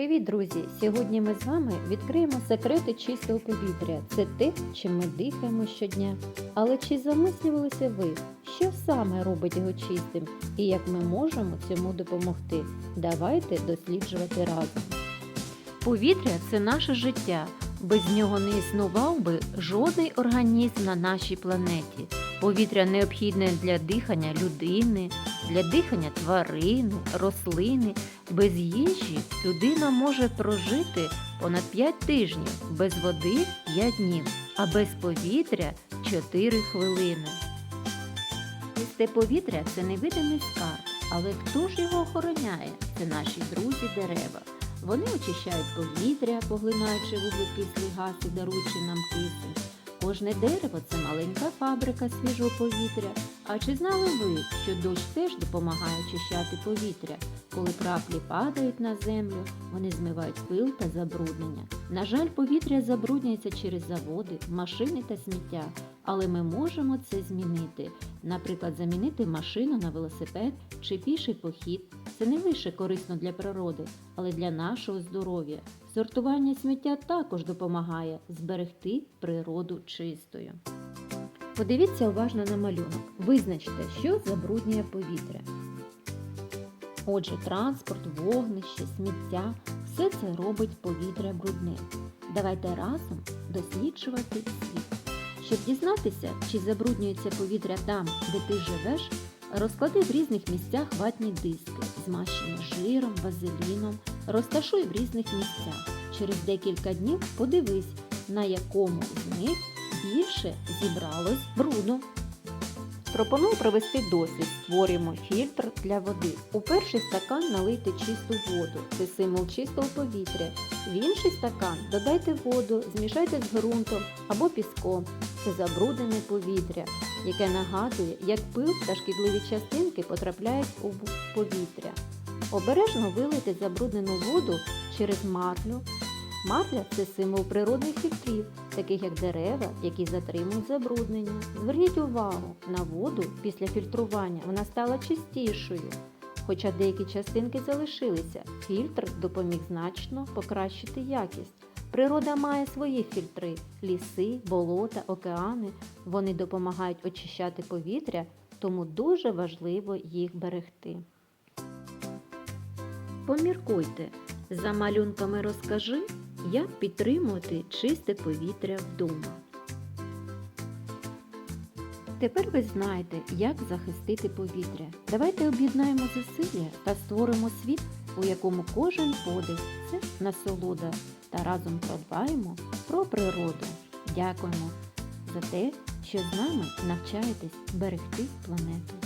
Привіт, друзі! Сьогодні ми з вами відкриємо секрети чистого повітря. Це те, чим ми дихаємо щодня. Але чи замислювалися ви, що саме робить його чистим і як ми можемо цьому допомогти? Давайте досліджувати разом. Повітря це наше життя. Без нього не існував би жодний організм на нашій планеті. Повітря необхідне для дихання людини, для дихання тварини, рослини. Без їжі людина може прожити понад 5 тижнів, без води 5 днів, а без повітря 4 хвилини. Чисте повітря це невидимий скарб, але хто ж його охороняє? Це наші друзі дерева. Вони очищають повітря, поглинаючи вуглекислий газ і даруючи нам кисень. Кожне дерево це маленька фабрика свіжого повітря. А чи знали ви, що дощ теж допомагає очищати повітря? Коли краплі падають на землю, вони змивають пил та забруднення. На жаль, повітря забруднюється через заводи, машини та сміття, але ми можемо це змінити. Наприклад, замінити машину на велосипед чи піший похід. Це не лише корисно для природи, але для нашого здоров'я. Сортування сміття також допомагає зберегти природу чистою. Подивіться уважно на малюнок. Визначте, що забруднює повітря. Отже, транспорт, вогнище, сміття все це робить повітря брудним. Давайте разом досліджувати світ. Щоб дізнатися, чи забруднюється повітря там, де ти живеш, розклади в різних місцях ватні диски, змащені жиром, вазеліном, розташуй в різних місцях. Через декілька днів подивись, на якому з них більше зібралось бруду. Пропоную провести досвід. Створюємо фільтр для води. У перший стакан налийте чисту воду. Це символ чистого повітря. В інший стакан додайте воду, змішайте з ґрунтом або піском. Це забруднене повітря, яке нагадує, як пил та шкідливі частинки потрапляють у повітря. Обережно вилийте забруднену воду через марлю. Марля це символ природних фільтрів, таких як дерева, які затримують забруднення. Зверніть увагу на воду після фільтрування, вона стала чистішою. Хоча деякі частинки залишилися, фільтр допоміг значно покращити якість. Природа має свої фільтри ліси, болота, океани. Вони допомагають очищати повітря, тому дуже важливо їх берегти. Поміркуйте, за малюнками розкажи, як підтримувати чисте повітря вдома. Тепер ви знаєте, як захистити повітря. Давайте об'єднаємо зусилля та створимо світ, у якому кожен подих це насолода, та разом продбаємо про природу. Дякуємо за те, що з нами навчаєтесь берегти планету.